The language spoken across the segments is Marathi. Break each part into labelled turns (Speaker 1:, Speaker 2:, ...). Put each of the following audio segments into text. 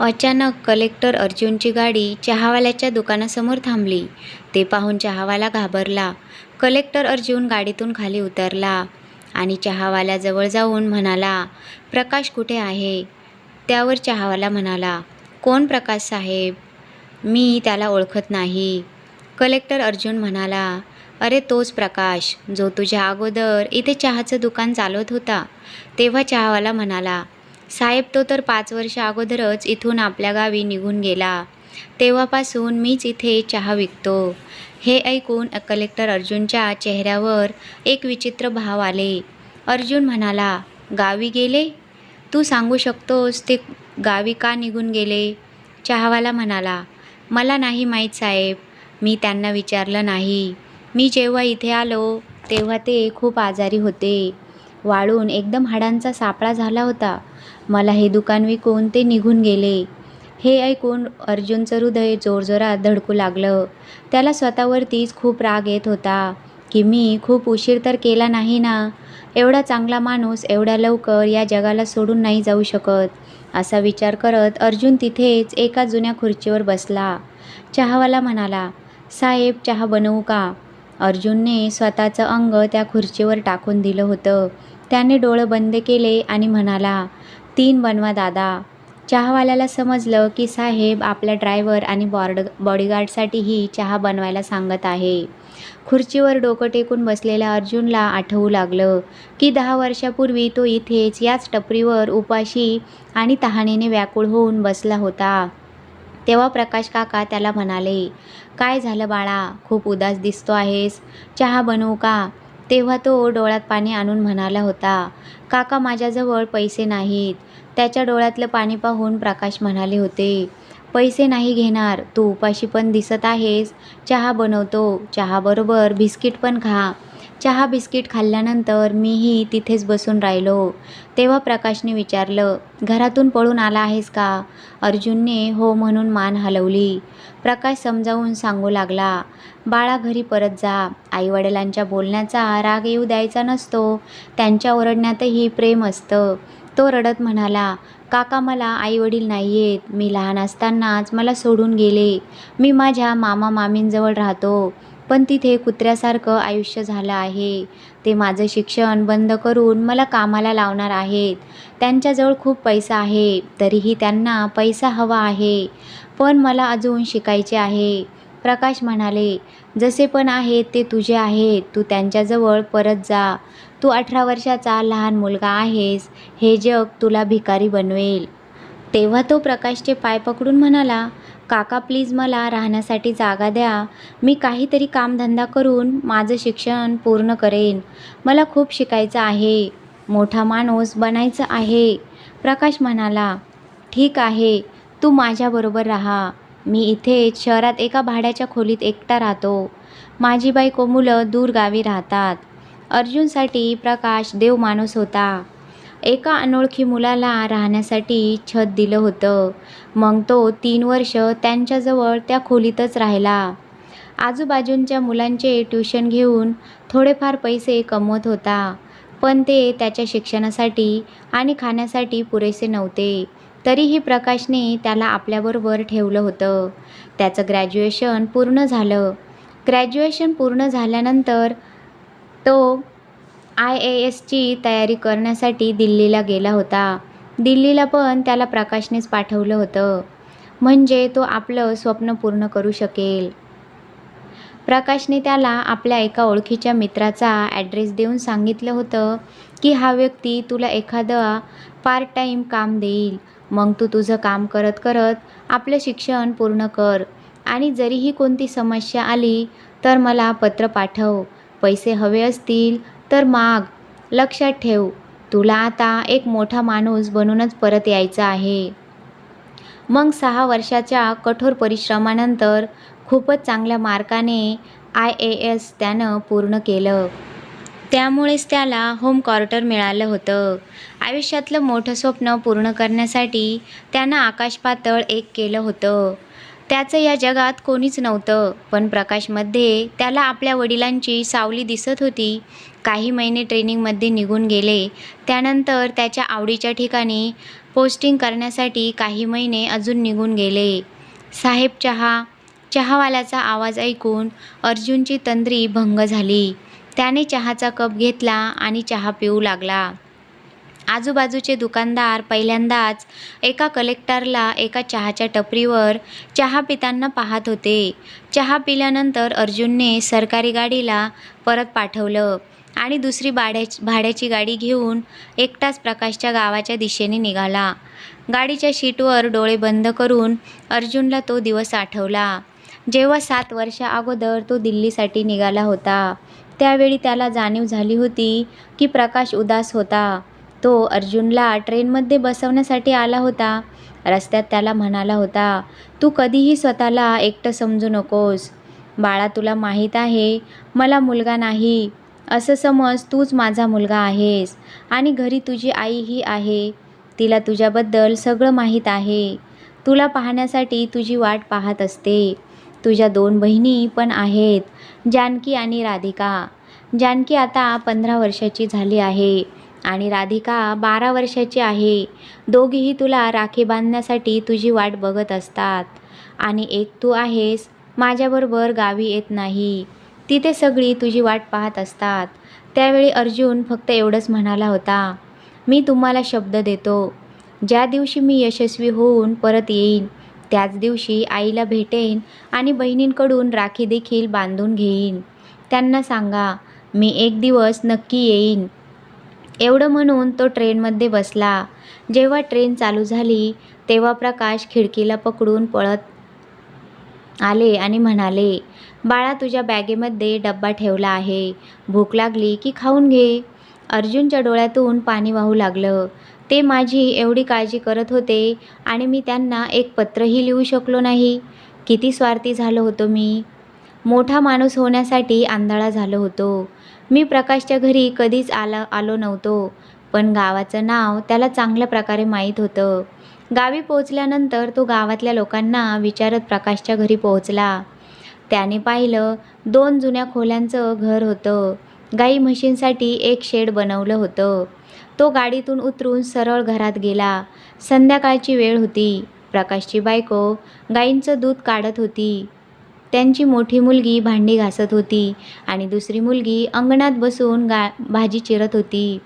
Speaker 1: अचानक कलेक्टर अर्जुनची गाडी चहावाल्याच्या दुकानासमोर थांबली. ते पाहून चहावाला घाबरला. कलेक्टर अर्जुन गाडीतून खाली उतरला आणि चहावाल्याजवळ जाऊन म्हणाला प्रकाश कुठे आहे? त्यावर चहावाला म्हणाला कोण प्रकाश साहेब? मी त्याला ओळखत नाही. कलेक्टर अर्जुन म्हणाला अरे तोच प्रकाश जो तुझ्या अगोदर इथे चहाचं दुकान चालवत होता. तेव्हा चहावाला म्हणाला साहेब तो तर पाच वर्ष अगोदरच इथून आपल्या गावी निघून गेला. तेव्हापासून मीच इथे चहा विकतो. हे ऐकून कलेक्टर अर्जुनच्या चेहऱ्यावर एक विचित्र भाव आले. अर्जुन म्हणाला गावी गेले? तू सांगू शकतोस ते गावी का निघून गेले? चहावाला म्हणाला मला नाही माहीत साहेब मी त्यांना विचारलं नाही. मी जेव्हा इथे आलो तेव्हा ते खूप आजारी होते. वाळून एकदम हाडांचा सापळा झाला होता. मला हे दुकान विकून ते निघून गेले. हे ऐकून अर्जुनचं हृदय जोरजोरात धडकू लागलं. त्याला स्वतःवरतीच खूप राग येत होता की मी खूप उशीर तर केला नाही ना? एवढा चांगला माणूस एवढ्या लवकर या जगाला सोडून नाही जाऊ शकत असा विचार करत अर्जुन तिथेच एका जुन्या खुर्चीवर बसला. चहावाला म्हणाला साहेब चहा बनवू का? अर्जुनने स्वतःचं अंग त्या खुर्चीवर टाकून दिलं होतं. त्याने डोळं बंद केले आणि म्हणाला तीन बनवा दादा. चहावाल्याला समजलं की साहेब आपल्या ड्रायव्हर आणि बॉर्ड बॉडीगार्डसाठीही चहा बनवायला सांगत आहे. खुर्चीवर डोकं टेकून बसलेल्या अर्जुनला आठवू लागलं की दहा वर्षापूर्वी तो इथेच याच टपरीवर उपाशी आणि तहानेने व्याकुळ होऊन बसला होता. तेव्हा प्रकाश काका त्याला म्हणाले काय झालं बाळा? खूप उदास दिसतो आहेस. चहा बनवू का? तेव्हा तो डोळ्यात पाणी आणून म्हणाला होता काका माझ्याजवळ पैसे नाहीत. त्याच्या डोळ्यातलं पाणी पाहून प्रकाश म्हणाले होते पैसे नाही घेणार तू उपाशी पण दिसत आहेस चहा बनवतो चहाबरोबर बिस्किट पण खा. चहा बिस्किट खाल्ल्यानंतर मीही तिथेच बसून राहिलो. तेव्हा प्रकाशने विचारलं घरातून पळून आला आहेस का? अर्जुनने हो म्हणून मान हलवली. प्रकाश समजावून सांगू लागला बाळा घरी परत जा. आईवडिलांच्या बोलण्याचा राग येऊ द्यायचा नसतो. त्यांच्या ओरडण्यातही प्रेम असतं. तो रडत म्हणाला काका मला आईवडील नाही आहेत मी लहान असतानाच मला सोडून गेले. मी माझ्या मामा मामींजवळ राहतो. पण तिथे कुत्र्यासारखं आयुष्य झालं आहे. ते माझं शिक्षण बंद करून मला कामाला लावणार आहेत. त्यांच्याजवळ खूप पैसा आहे. तरीही त्यांना पैसा हवा आहे. पण मला अजून शिकायचे आहे. प्रकाश म्हणाले जसे पण आहेत ते तुझे आहेत. तू त्यांच्याजवळ परत जा. तू अठरा वर्षाचा लहान मुलगा आहेस. हे जग तुला भिकारी बनवेल. तेव्हा तो प्रकाशचे पाय पकडून म्हणाला काका प्लीज मला राहण्यासाठी जागा द्या. मी काहीतरी कामधंदा करून माझं शिक्षण पूर्ण करेन. मला खूप शिकायचं आहे. मोठा माणूस बनायचं आहे. प्रकाश म्हणाला ठीक आहे तू माझ्याबरोबर राहा. मी इथे शहरात एका भाड्याच्या खोलीत एकटा राहतो. माझी बायको मुलं दूर गावी राहतात. अर्जुनसाठी प्रकाश देव माणूस होता. एका अनोळखी मुलाला राहण्यासाठी छत दिलं होतं. मग तो तीन वर्ष त्यांच्याजवळ त्या खोलीतच राहिला. आजूबाजूंच्या मुलांचे ट्युशन घेऊन थोडेफार पैसे कमवत होता. पण ते त्याच्या शिक्षणासाठी आणि खाण्यासाठी पुरेसे नव्हते. तरीही प्रकाशने त्याला आपल्याबरोबर ठेवलं होतं. त्याचं ग्रॅज्युएशन पूर्ण झालं. ग्रॅज्युएशन पूर्ण झाल्यानंतर तो आय ए एसची तयारी करण्यासाठी दिल्लीला गेला होता. दिल्लीला पण त्याला प्रकाशनेच पाठवलं होतं. म्हणजे तो आपलं स्वप्न पूर्ण करू शकेल. प्रकाशने त्याला आपल्या एका ओळखीच्या मित्राचा ॲड्रेस देऊन सांगितलं होतं की हा व्यक्ती तुला एखादं पार्ट टाईम काम देईल. मग तू तुझं काम करत करत आपलं शिक्षण पूर्ण कर. आणि जरीही कोणती समस्या आली तर मला पत्र पाठव. पैसे हवे असतील तर माग. लक्षात ठेव. तुला आता एक मोठा माणूस बनूनच परत यायचं आहे. मग सहा वर्षाच्या कठोर परिश्रमानंतर खूपच चांगल्या मार्काने आय ए एस त्यानं पूर्ण केलं. त्यामुळेच त्याला होम क्वार्टर मिळालं होतं. आयुष्यातलं मोठं स्वप्न पूर्ण करण्यासाठी त्यानं आकाश पातळ एक केलं होतं. त्याचं या जगात कोणीच नव्हतं पण प्रकाशमध्ये त्याला आपल्या वडिलांची सावली दिसत होती काही महिने ट्रेनिंगमध्ये निघून गेले. त्यानंतर त्याच्या आवडीच्या ठिकाणी पोस्टिंग करण्यासाठी काही महिने अजून निघून गेले. साहेब चहा चहावाल्याचा आवाज ऐकून अर्जुनची तंद्री भंग झाली. त्याने चहाचा कप घेतला आणि चहा पिऊ लागला. आजूबाजूचे दुकानदार पहिल्यांदाच एका कलेक्टरला एका चहाच्या टपरीवर चहा पिताना पाहत होते. चहा पिल्यानंतर अर्जुनने सरकारी गाडीला परत पाठवलं. आणि दुसरी भाड्याची भाड्याची गाडी घेऊन एकटाच प्रकाशच्या गावाच्या दिशेने निघाला. गाडीच्या शीटवर डोळे बंद करून अर्जुनला तो दिवस आठवला. जेव्हा सात वर्षा अगोदर तो दिल्लीसाठी निघाला होता त्यावेळी त्याला जाणीव झाली होती की प्रकाश उदास होता. तो अर्जुनला ट्रेनमध्ये बसवण्यासाठी आला होता. रस्त्यात त्याला म्हणाला होता तू कधीही स्वतःला एकटं समजू नकोस. बाळा तुला माहीत आहे मला मुलगा नाही. असं समज तूच माझा मुलगा आहेस आणि घरी तुझी आई ही आहे तिला तुझ्याबद्दल सगळं माहीत आहे. तुला पाहण्यासाठी तुझी वाट पाहत असते. तुझ्या दोन बहिणी पण आहेत जानकी आणि राधिका. जानकी आता पंधरा वर्षाची झाली आहे आणि राधिका बारा वर्षाची आहे. दोघीही तुला राखी बांधण्यासाठी तुझी वाट बघत असतात. आणि एक तू आहेस माझ्याबरोबर गावी येत नाही. तिथे सगळी तुझी वाट पाहत असतात. त्यावेळी अर्जुन फक्त एवढंच म्हणाला होता मी तुम्हाला शब्द देतो. ज्या दिवशी मी यशस्वी होऊन परत येईन त्याच दिवशी आईला भेटेन आणि बहिणींकडून राखी देखील बांधून घेईन. त्यांना सांगा मी एक दिवस नक्की येईन. एवढं म्हणून तो ट्रेनमध्ये बसला. जेव्हा ट्रेन चालू झाली तेव्हा प्रकाश खिडकीला पकडून पळत आले आणि म्हणाले बाळा तुझ्या बॅगेमध्ये डब्बा ठेवला आहे. भूक लागली की खाऊन घे. अर्जुनच्या डोळ्यातून पाणी वाहू लागलं. ते माझी एवढी काळजी करत होते आणि मी त्यांना एक पत्रही लिहू शकलो नाही. किती स्वार्थी झालो होतो मी. मोठा माणूस होण्यासाठी आंधळा झालो होतो. मी प्रकाशच्या घरी कधीच आला आलो नव्हतो. पण गावाचं नाव त्याला चांगल्या प्रकारे माहीत होतं. गावी पोचल्यानंतर तो गावातल्या लोकांना विचारत प्रकाशच्या घरी पोहोचला. त्याने पाहिलं दोन जुन्या खोल्यांचं घर होतं. गाई म्हशींसाठी एक शेड बनवलं होतं. तो गाडीतून उतरून सरळ घरात गेला. संध्याकाळची वेळ होती. प्रकाशची बायको गाईंचं दूध काढत होती. त्यांची मोठी मुलगी भांडी घासत होती आणि दुसरी मुलगी अंगणात बसून गा भाजी चिरत होती.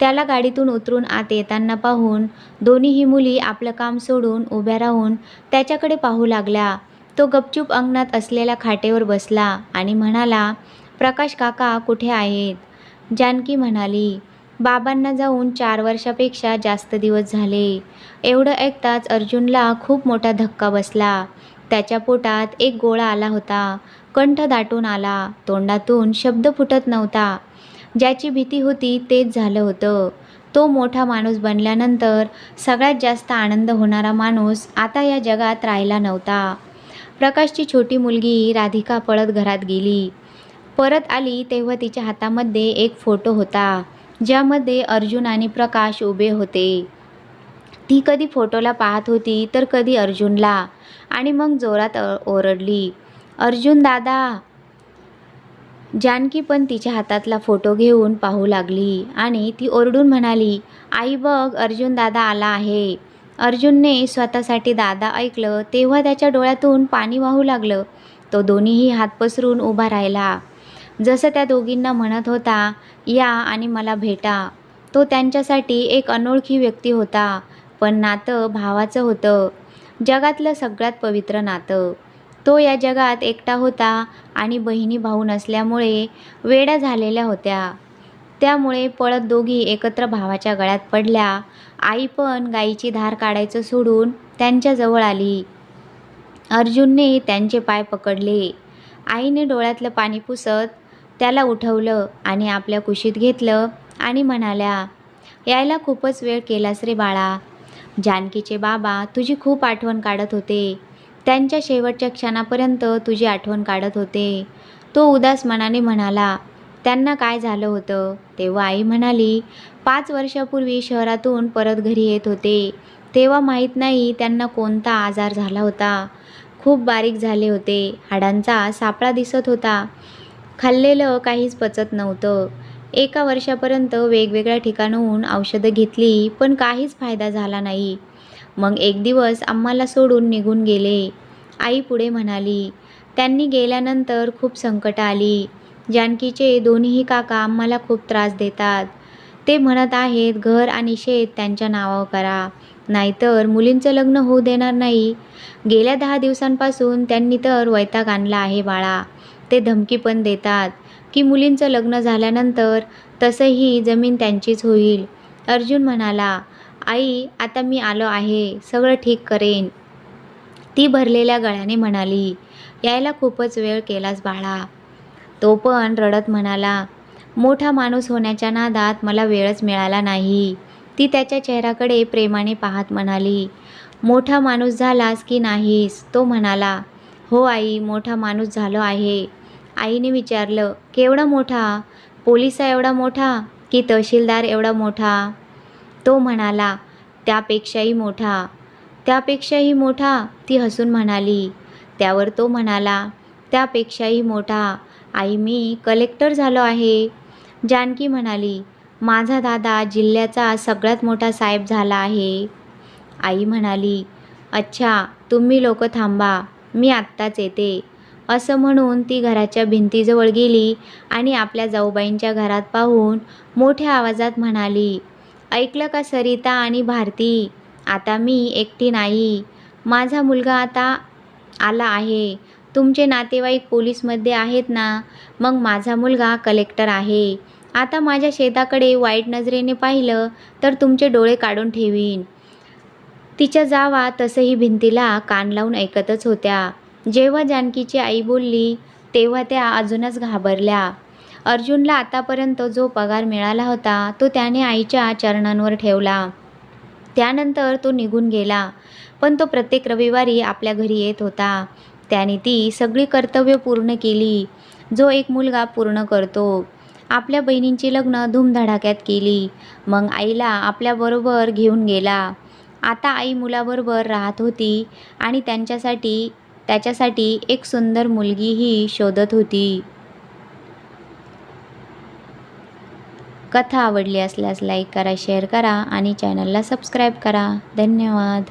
Speaker 1: त्याला गाडीतून उतरून आत येताना पाहून दोन्हीही मुली आपलं काम सोडून उभ्या राहून त्याच्याकडे पाहू लागल्या. तो गपचूप अंगणात असलेल्या खाटेवर बसला आणि म्हणाला प्रकाश काका कुठे आहेत? जानकी म्हणाली बाबांना जाऊन चार वर्षापेक्षा जास्त दिवस झाले. एवढं ऐकताच अर्जुनला खूप मोठा धक्का बसला. त्याच्या पोटात एक गोळा आला होता. कंठ दाटून आला. तोंडातून शब्द फुटत नव्हता. ज्याची भीती होती तेच झालं होतं. तो मोठा माणूस बनल्यानंतर सगळ्यात जास्त आनंद होणारा माणूस आता या जगात राहिला नव्हता. प्रकाशची छोटी मुलगी राधिका पळत घरात गेली. परत आली तेव्हा तिच्या हातामध्ये एक फोटो होता ज्यामध्ये अर्जुन आणि प्रकाश उभे होते. ती कधी फोटोला पाहत होती तर कधी अर्जुनला आणि मग जोरात ओरडली. अर्जुन दादा जानकी पण तिच्या हातातला फोटो घेऊन पाहू लागली आणि ती ओरडून म्हणाली आई बघ अर्जुन दादा आला आहे. अर्जुनने स्वतःसाठी दादा ऐकलं तेव्हा त्याच्या डोळ्यातून पाणी वाहू लागलं. तो दोन्हीही हात पसरून उभा राहिला. जसं त्या दोघींना म्हणत होता या आणि मला भेटा. तो त्यांच्यासाठी एक अनोळखी व्यक्ती होता पण नातं भावाचं होतं. जगातलं सगळ्यात पवित्र नातं. तो या जगात एकटा होता आणि बहिणी भाऊ नसल्यामुळे वेड्या झालेल्या होत्या. त्यामुळे पळत दोघी एकत्र भावाच्या गळ्यात पडल्या. आई पण गाईची धार काढायचं सोडून त्यांच्याजवळ आली. अर्जुनने त्यांचे पाय पकडले. आईने डोळ्यातलं पाणी पुसत त्याला उठवलं आणि आपल्या कुशीत घेतलं आणि म्हणाल्या यायला खूपच वेळ केलास रे बाळा. जानकीचे बाबा तुझी खूप आठवण काढत होते. त्यांच्या शेवटच्या क्षणापर्यंत तुझी आठवण काढत होते. तो उदास मनाने म्हणाला त्यांना काय झालं होतं? तेव्हा आई म्हणाली पाच वर्षापूर्वी शहरातून परत घरी येत होते. तेव्हा माहीत नाही त्यांना कोणता आजार झाला होता. खूप बारीक झाले होते. हाडांचा सापळा दिसत होता. खाल्लेलं काहीच पचत नव्हतं. एका वर्षापर्यंत वेगवेगळ्या ठिकाणाहून औषधं घेतली पण काहीच फायदा झाला नाही. मग एक दिवस आम्हाला सोडून निघून गेले. आई पुढे म्हणाली त्यांनी गेल्यानंतर खूप संकट आली. जानकीचे दोन्हीही काका आम्हाला खूप त्रास देतात. ते म्हणत आहेत घर आणि शेत त्यांच्या नावावर करा. नाहीतर मुलींचं लग्न होऊ देणार नाही. गेल्या दहा दिवसांपासून त्यांनी तर वैताग आणला आहे बाळा. ते धमकी पण देतात की मुलींचं लग्न झाल्यानंतर तसंही जमीन त्यांचीच होईल. अर्जुन म्हणाला आई आता मी आलो आहे सगळं ठीक करेन. ती भरलेल्या गळ्याने म्हणाली यायला खूपच वेळ केलास बाळा. तो पण रडत म्हणाला मोठा माणूस होण्याच्या नादात मला वेळच मिळाला नाही. ती त्याच्या चेहऱ्याकडे प्रेमाने पाहत म्हणाली मोठा माणूस झालास की नाहीस? तो म्हणाला हो आई मोठा माणूस झालो आहे. आईने विचारलं केवढा मोठा? पोलिसा एवढा मोठा की तहसीलदार एवढा मोठा? तो म्हणाला त्यापेक्षाही मोठा. त्यापेक्षाही मोठा? ती हसून म्हणाली. त्यावर तो म्हणाला त्यापेक्षाही मोठा. आई मी कलेक्टर झालो आहे. जानकी म्हणाली माझा दादा जिल्ह्याचा सगळ्यात मोठा साहेब झाला आहे. आई म्हणाली अच्छा तुम्ही लोक थांबा मी आत्ताच येते. असं म्हणून ती घराच्या भिंतीजवळ गेली आणि आपल्या जाऊबाईंच्या घरात पाहून मोठ्या आवाजात म्हणाली ऐकलं का सरिता आणि भारती? आता मी एकटी नाही. माझा मुलगा आता आला आहे. तुमचे नातेवाईक पोलीसमध्ये आहेत ना? मग माझा मुलगा कलेक्टर आहे. आता माझ्या शेताकडे वाईट नजरेने पाहिलं तर तुमचे डोळे काढून ठेवीन. तिच्या जावा तसंही भिंतीला कान लावून ऐकतच होत्या. जेव्हा जानकीची आई बोलली तेव्हा त्या अजूनच घाबरल्या. अर्जुनला आतापर्यंत जो पगार मिळाला होता तो त्याने आईच्या चरणांवर ठेवला. त्यानंतर तो निघून गेला. पण तो प्रत्येक रविवारी आपल्या घरी येत होता. त्याने ती सगळी कर्तव्य पूर्ण केली. जो एक मुलगा पूर्ण करतो. आपल्या बहिणींची लग्न धूमधडाक्यात केली. मग आईला आपल्याबरोबर घेऊन गेला. आता आई मुलाबरोबर राहत होती आणि त्यांच्यासाठी त्याच्यासाठी एक सुंदर मुलगीही शोधत होती. कथा आवडली असल्यास लाईक करा शेअर करा आणि चॅनलला सबस्क्राईब करा. धन्यवाद.